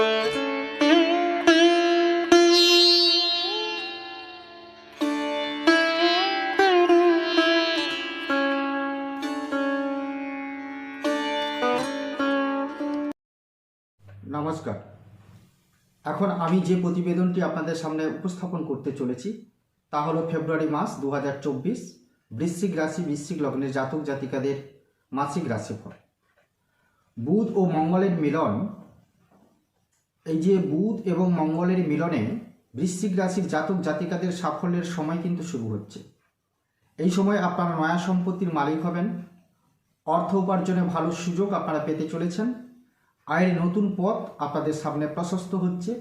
নমস্কার। এখন আমি যে প্রতিবেদনটি আপনাদের সামনে উপস্থাপন করতে চলেছি, তা হলো ফেব্রুয়ারি মাস দু বৃশ্চিক রাশি, বৃশ্চিক লগ্নের জাতক জাতিকাদের মাসিক রাশিফল। বুধ ও মঙ্গলের মিলন এই যে বুধ এবং মঙ্গলের মিলনে বৃশ্চিক রাশির জাতক জাতিকাদের সাফল্যের সময় কিন্তু শুরু হচ্ছে। এই সময় আপনারা নয়া সম্পত্তির মালিক হবেন। অর্থ উপার্জনে ভালো সুযোগ আপনারা পেতে চলেছেন। আয়ের নতুন পথ আপনাদের সামনে প্রশস্ত হচ্ছে।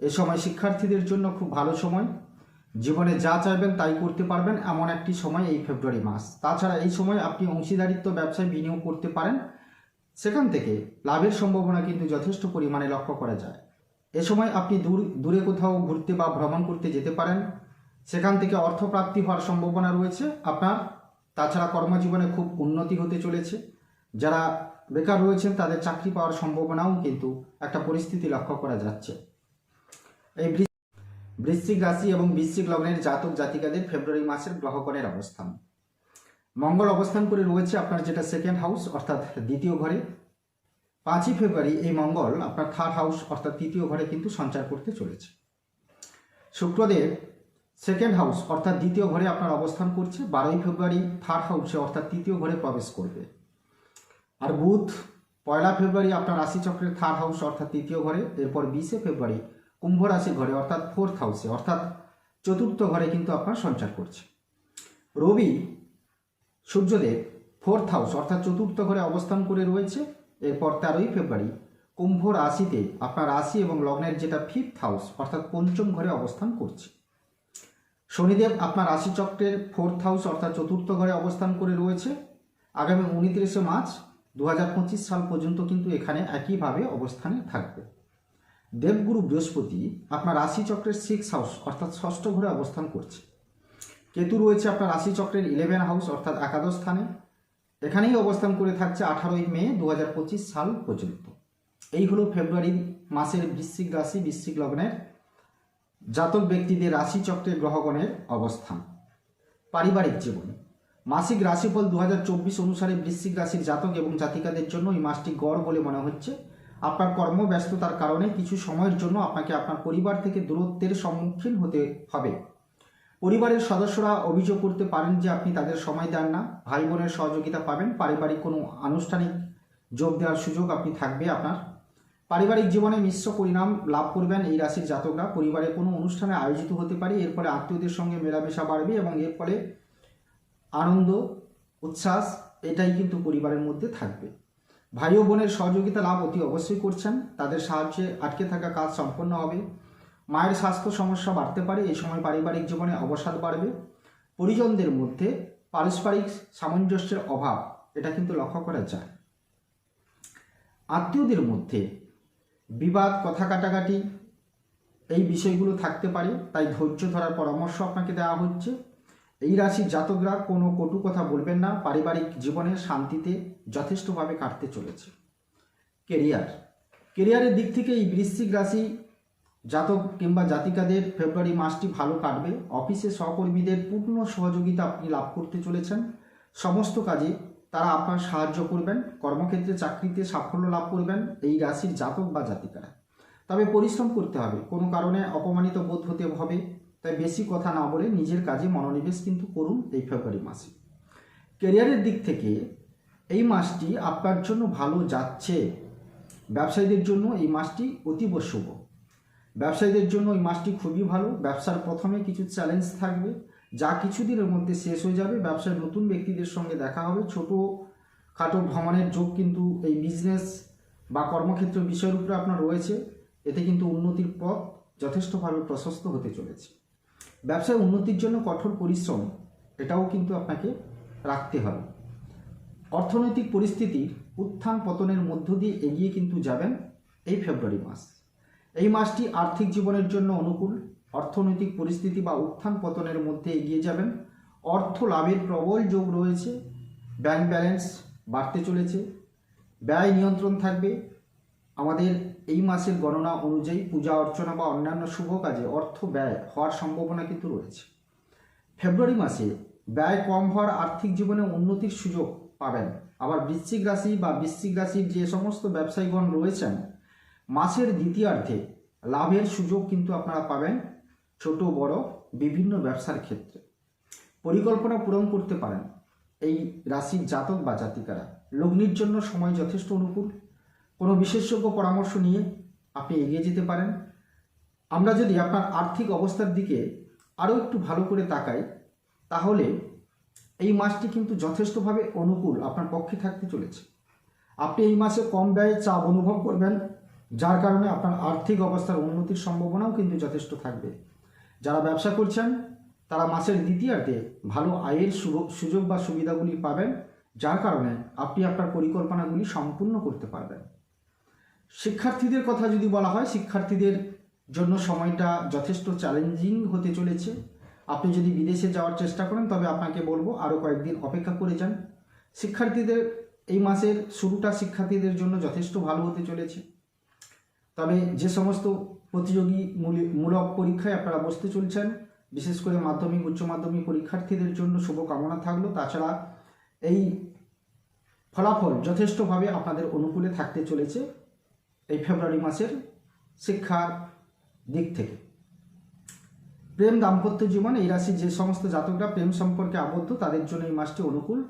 এ সময় শিক্ষার্থীদের জন্য খুব ভালো সময়। জীবনে যা চাইবেন তাই করতে পারবেন এমন একটি সময় এই ফেব্রুয়ারি মাস। তাছাড়া এই সময় আপনি অংশীদারিত্ব ব্যবসায় বিনিয়োগ করতে পারেন। সেখান থেকে লাভের সম্ভাবনা কিন্তু যথেষ্ট পরিমাণে লক্ষ্য করা যায়। এ সময় আপনি দূর, দূরে কোথাও ঘুরতে বা ভ্রমণ করতে যেতে পারেন। সেখান থেকে অর্থপ্রাপ্তি হওয়ার সম্ভাবনা রয়েছে। আপনার তাছাড়া কর্মজীবনে খুব উন্নতি হতে চলেছে। যারা বেকার রয়েছেন, তাদের চাকরি পাওয়ার সম্ভাবনাও কিন্তু একটা পরিস্থিতি লক্ষ্য করা যাচ্ছে। এই বৃশ্চিক রাশি এবং বৃশ্চিক লগ্নের জাতক জাতিকাদের ফেব্রুয়ারি মাসের গ্রহগণের অবস্থান। মঙ্গল অবস্থান করে রয়েছে আপনার যেটা সেকেন্ড হাউস অর্থাৎ দ্বিতীয় ঘরে। পাঁচই ফেব্রুয়ারি এই মঙ্গল আপনার থার্ড হাউস অর্থাৎ তৃতীয় ঘরে কিন্তু সঞ্চার করতে চলেছে। শুক্রদেব সেকেন্ড হাউস অর্থাৎ দ্বিতীয় ঘরে আপনার অবস্থান করছে, বারোই ফেব্রুয়ারি থার্ড হাউসে অর্থাৎ তৃতীয় ঘরে প্রবেশ করবে। আর বুধ, পয়লা ফেব্রুয়ারি আপনার রাশিচক্রের থার্ড হাউস অর্থাৎ তৃতীয় ঘরে, এরপর বিশে ফেব্রুয়ারি কুম্ভ রাশি ঘরে অর্থাৎ ফোর্থ হাউসে অর্থাৎ চতুর্থ ঘরে কিন্তু আপনার সঞ্চার করছে। রবি, সূর্যদেব ফোর্থ হাউস অর্থাৎ চতুর্থ ঘরে অবস্থান করে রয়েছে এরপর তেরোই ফেব্রুয়ারি কুম্ভ রাশিতে আপনার রাশি এবং লগ্নের যেটা ফিফথ হাউস অর্থাৎ পঞ্চম ঘরে অবস্থান করছে। শনিদেব আপনার রাশিচক্রের ফোর্থ হাউস অর্থাৎ চতুর্থ ঘরে অবস্থান করে রয়েছে। আগামী উনত্রিশে মার্চ দু হাজার পঁচিশ সাল পর্যন্ত কিন্তু এখানে একইভাবে অবস্থানে থাকবে। দেবগুরু বৃহস্পতি আপনার রাশিচক্রের সিক্স হাউস অর্থাৎ ষষ্ঠ ঘরে অবস্থান করছে। কেতু রয়েছে আপনার রাশিচক্রের ইলেভেন হাউস অর্থাৎ একাদশ স্থানে। এখানেই অবস্থান করে থাকছে আঠারোই মে দু হাজার পঁচিশ সাল পর্যন্ত এই হলো ফেব্রুয়ারি মাসের বৃশ্চিক রাশি, বৃশ্চিক লগ্নের জাতক ব্যক্তিদের রাশিচক্রের গ্রহগণের অবস্থান। পারিবারিক জীবন। মাসিক রাশিফল দু হাজার চব্বিশ অনুসারে বৃশ্চিক রাশির জাতক এবং জাতিকাদের জন্য এই মাসটি গড় বলে মনে হচ্ছে। আপনার কর্মব্যস্ততার কারণে কিছু সময়ের জন্য আপনাকে আপনার পরিবার থেকে দূরত্বের সম্মুখীন হতে হবে। পরিবারের সদস্যরা অভিযোগ করতে পারেন যে আপনি তাদের সময় দেন না। ভাই বোনের সহযোগিতা পাবেন। পারিবারিক কোনো আনুষ্ঠানিক যোগ দেওয়ার সুযোগ আপনি থাকবে আপনার। পারিবারিক জীবনে মিশ্র পরিণাম লাভ করবেন এই রাশির জাতকরা। পরিবারে কোনো অনুষ্ঠানে আয়োজিত হতে পারে। এর ফলে আত্মীয়দের সঙ্গে মেলামেশা বাড়বে এবং এর ফলে আনন্দ, উচ্ছ্বাস, এটাই কিন্তু পরিবারের মধ্যে থাকবে। ভাই ও বোনের সহযোগিতা লাভ অতি অবশ্যই করছেন। তাদের সাহায্যে আটকে থাকা কাজ সম্পন্ন হবে। মায়ের স্বাস্থ্য সমস্যা বাড়তে পারে এই সময় পারিবারিক জীবনে অবসাদ বাড়বে। পরিজনদের মধ্যে পারস্পরিক সামঞ্জস্যের অভাব, এটা কিন্তু লক্ষ্য করা যায়। আত্মীয়দের মধ্যে বিবাদ, কথা কাটাকাটি, এই বিষয়গুলো থাকতে পারে, তাই ধৈর্য ধরার পরামর্শ আপনাকে দেওয়া হচ্ছে। এই রাশির জাতকরা কোনো কটু কথা বলবেন না, পারিবারিক জীবনে শান্তিতে যথেষ্টভাবে কাটতে চলেছে। কেরিয়ার, কেরিয়ারের দিক থেকে এই বৃশ্চিক রাশি জাতক কিংবা জাতিকাদের ফেব্রুয়ারি মাসটি ভালো কাটবে। অফিসে সহকর্মীদের পূর্ণ সহযোগিতা আপনি লাভ করতে চলেছেন। সমস্ত কাজে তারা আপনার সাহায্য করবেন, কর্মক্ষেত্রে চাকরিতে সাফল্য লাভ করবেন এই রাশির জাতক বা জাতিকারা। তবে পরিশ্রম করতে হবে, কোনো কারণে অপমানিত বোধ হতে হবে। তাই বেশি কথা না বলে নিজের কাজে মনোনিবেশ কিন্তু করুন এই ফেব্রুয়ারি মাসে। কেরিয়ারের দিক থেকে এই মাসটি আপনার জন্য ভালো যাচ্ছে। ব্যবসায়ীদের জন্য এই মাসটি অতীব শুভ। ব্যবসায়ীদের জন্য এই মাসটি খুবই ভালো। ব্যবসার প্রথমে কিছু চ্যালেঞ্জ থাকবে। যা কিছুদিনের মধ্যে শেষ হয়ে যাবে। ব্যবসায় নতুন ব্যক্তিদের সঙ্গে দেখা হবে। ছোট খাটো ভ্রমণের যোগ কিন্তু এই বিজনেস বা কর্মক্ষেত্র বিষয়ের উপরে আপনার রয়েছে। এতে কিন্তু উন্নতির পথ যথেষ্টভাবে প্রশস্ত হতে চলেছে। ব্যবসায় উন্নতির জন্য কঠোর পরিশ্রম, এটাও কিন্তু আপনাকে রাখতে হবে। অর্থনৈতিক পরিস্থিতির উত্থান পতনের মধ্য দিয়ে এগিয়ে কিন্তু যাবেন এই ফেব্রুয়ারি মাস। এই মাসটি আর্থিক জীবনের জন্য অনুকূল। অর্থনৈতিক পরিস্থিতি বা উত্থান পতনের মধ্যে এগিয়ে যাবেন। অর্থ লাভের প্রবল যোগ রয়েছে। ব্যাংক ব্যালেন্স বাড়তে চলেছে। ব্যয় নিয়ন্ত্রণ থাকবে। আমাদের এই মাসের গণনা অনুযায়ী পূজা অর্চনা বা অন্যান্য শুভ কাজে অর্থ ব্যয় হওয়ার সম্ভাবনা কিন্তু রয়েছে। ফেব্রুয়ারি মাসে ব্যয় কম হওয়ার আর্থিক জীবনে উন্নতির সুযোগ পাবেন। আবার বৃশ্চিক রাশি বা বৃশ্চিক রাশির যে সমস্ত ব্যবসায়ীগণ রয়েছেন মাসের দ্বিতীয়ার্ধে লাভের সুযোগ কিন্তু আপনারা পাবেন ছোট, বড়, বিভিন্ন ব্যবসার ক্ষেত্রে। পরিকল্পনা পূরণ করতে পারেন এই রাশির জাতক বা জাতিকারা। লগ্নির জন্য সময় যথেষ্ট অনুকূল। কোনো বিশেষজ্ঞ পরামর্শ নিয়ে আপনি এগিয়ে যেতে পারেন। আমরা যদি আপনার আর্থিক অবস্থার দিকে আরও একটু ভালো করে তাকাই, তাহলে এই মাসটি কিন্তু যথেষ্টভাবে অনুকূল আপনার পক্ষে থাকতে চলেছে। আপনি এই মাসে কম ব্যয়ে চাপ অনুভব করবেন। যার কারণে আপনার আর্থিক অবস্থার উন্নতির সম্ভাবনাও কিন্তু যথেষ্ট থাকবে। যারা ব্যবসা করছেন, তারা মাসের দ্বিতীয়ার্ধে ভালো আয়ের সুযোগ- বা সুবিধাগুলি পাবেন, যার কারণে আপনি আপনার পরিকল্পনাগুলি সম্পূর্ণ করতে পারবেন। শিক্ষার্থীদের কথা যদি বলা হয়, শিক্ষার্থীদের জন্য সময়টা যথেষ্ট চ্যালেঞ্জিং হতে চলেছে। আপনি যদি বিদেশে যাওয়ার চেষ্টা করেন, তবে আপনাকে বলব আরও কয়েকদিন অপেক্ষা করে যান। শিক্ষার্থীদের এই মাসের শুরুটা শিক্ষার্থীদের জন্য যথেষ্ট ভালো হতে চলেছে। তবে যে সমস্ত প্রতিযোগী মূলি- মূলক পরীক্ষায় আপনারা বসতে চলছেন, বিশেষ করে মাধ্যমিক, উচ্চ মাধ্যমিক পরীক্ষার্থীদের জন্য শুভকামনা থাকল। তাছাড়া এই ফলাফল যথেষ্টভাবে আপনাদের অনুকূলে থাকতে চলেছে এই ফেব্রুয়ারি মাসের শিক্ষার দিক থেকে। প্রেম দাম্পত্য জীবন, এই রাশির যে সমস্ত জাতকরা প্রেম সম্পর্কে আবদ্ধ, তাদের জন্য এই মাসটি অনুকূল।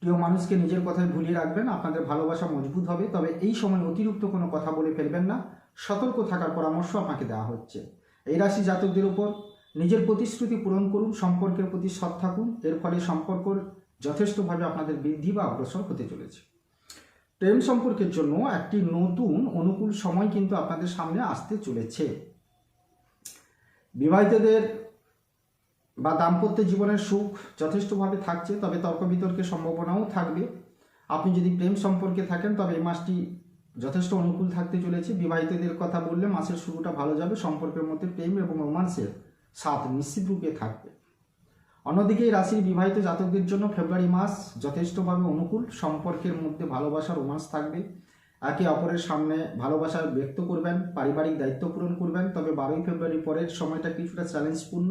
প্রিয় মানুষকে নিজের কথায় ভুলিয়ে রাখবেন, আপনাদের ভালোবাসা মজবুত হবে, তবে এই সময় অতিরিক্ত কোনো কথা বলে ফেলবেন না। সতর্ক থাকার পরামর্শ আপনাকে দেওয়া হচ্ছে। এই রাশি জাতকদের উপর নিজের প্রতিশ্রুতি পূরণ করুন, সম্পর্কের প্রতি সৎ থাকুন। এর ফলে সম্পর্ক যথেষ্টভাবে আপনাদের বৃদ্ধি বা অগ্রসর হতে চলেছে। প্রেম সম্পর্কের জন্য একটি নতুন অনুকূল সময় কিন্তু আপনাদের সামনে আসতে চলেছে। বিবাহিতদের বা দাম্পত্য জীবনের সুখ যথেষ্টভাবে থাকছে, তবে তর্ক বিতর্কের সম্ভাবনাও থাকবে। আপনি যদি প্রেম সম্পর্কে থাকেন, তবে এই মাসটি যথেষ্ট অনুকূল থাকতে চলেছে। বিবাহিতদের কথা বললে মাসের শুরুটা ভালো যাবে। সম্পর্কের মধ্যে প্রেম এবং রোমান্সের স্বাদ নিশ্চিত রূপে থাকবে। অন্যদিকে রাশির বিবাহিত জাতকদের জন্য ফেব্রুয়ারি মাস যথেষ্টভাবে অনুকূল। সম্পর্কের মধ্যে ভালোবাসা, রোমান্স থাকবে। একে অপরের সামনে ভালোবাসা ব্যক্ত করবেন, পারিবারিক দায়িত্ব পূরণ করবেন। তবে বারোই ফেব্রুয়ারি পরের সময়টা কিছুটা চ্যালেঞ্জপূর্ণ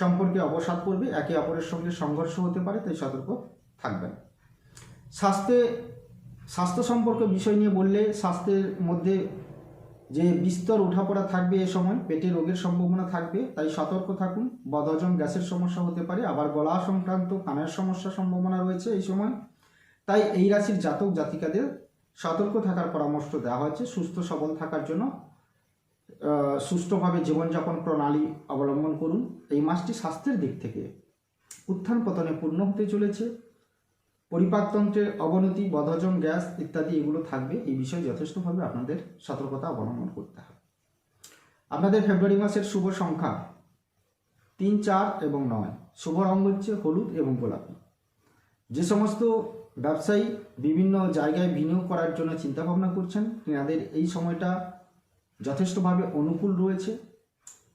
সম্পর্কে অবসাদ পড়বে একে অপরের সঙ্গে সংঘর্ষ হতে পারে, তাই সতর্ক থাকবেন। স্বাস্থ্যে স্বাস্থ্য সম্পর্কে বিষয় নিয়ে বললে স্বাস্থ্যের মধ্যে যে বিস্তর ওঠাপড়া থাকবে এ সময়, পেটে রোগের সম্ভাবনা থাকবে, তাই সতর্ক থাকুন। বদহজম গ্যাসের সমস্যা হতে পারে, আবার গলা সংক্রান্ত, কানের সমস্যার সম্ভাবনা রয়েছে এই সময়। তাই এই রাশির জাতক জাতিকাদের সতর্ক থাকার পরামর্শ দেওয়া হয়েছে, সুস্থ সবল থাকার জন্য। সুষ্ঠুভাবে জীবনযাপন প্রণালী অবলম্বন করুন। এই মাসটি স্বাস্থ্যের দিক থেকে উত্থান পতনে পূর্ণ হতে চলেছে। পরিপাকতন্ত্রের অবনতি, বদহজম, গ্যাস ইত্যাদি এগুলো থাকবে। এই বিষয়ে যথেষ্টভাবে আপনাদের সতর্কতা অবলম্বন করতে হবে। আপনাদের ফেব্রুয়ারি মাসের শুভ সংখ্যা তিন, চার এবং নয়। শুভ রঙ হচ্ছে হলুদ এবং গোলাপি। যে সমস্ত ব্যবসায়ী বিভিন্ন জায়গায় বিনিয়োগ করার জন্য চিন্তাভাবনা করছেন তেনাদের এই সময়টা যথেষ্টভাবে অনুকূল রয়েছে।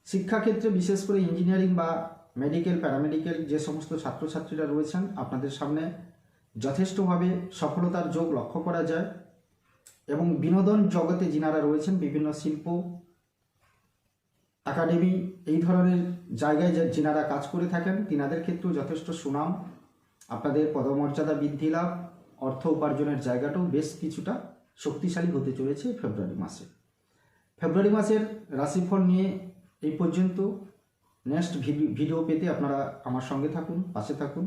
শিক্ষাক্ষেত্রে বিশেষ করে ইঞ্জিনিয়ারিং বা মেডিকেল, প্যারামেডিকেল যে সমস্ত ছাত্রছাত্রীরা রয়েছেন, আপনাদের সামনে যথেষ্টভাবে সফলতার যোগ লক্ষ্য করা যায় এবং বিনোদন জগতে যিনারা রয়েছেন, বিভিন্ন শিল্প একাডেমি এই ধরনের জায়গায় যিনারা কাজ করে থাকেন, তিনাদের ক্ষেত্রেও যথেষ্ট সুনাম। আপনাদের পদমর্যাদা বৃদ্ধি লাভ, অর্থ উপার্জনের জায়গাটাও বেশ কিছুটা শক্তিশালী হতে চলেছে ফেব্রুয়ারি মাসে। ফেব্রুয়ারি মাসের রাশিফল নিয়ে এই পর্যন্ত নেক্সট ভিডিও পেতে আপনারা আমার সঙ্গে থাকুন, পাশে থাকুন।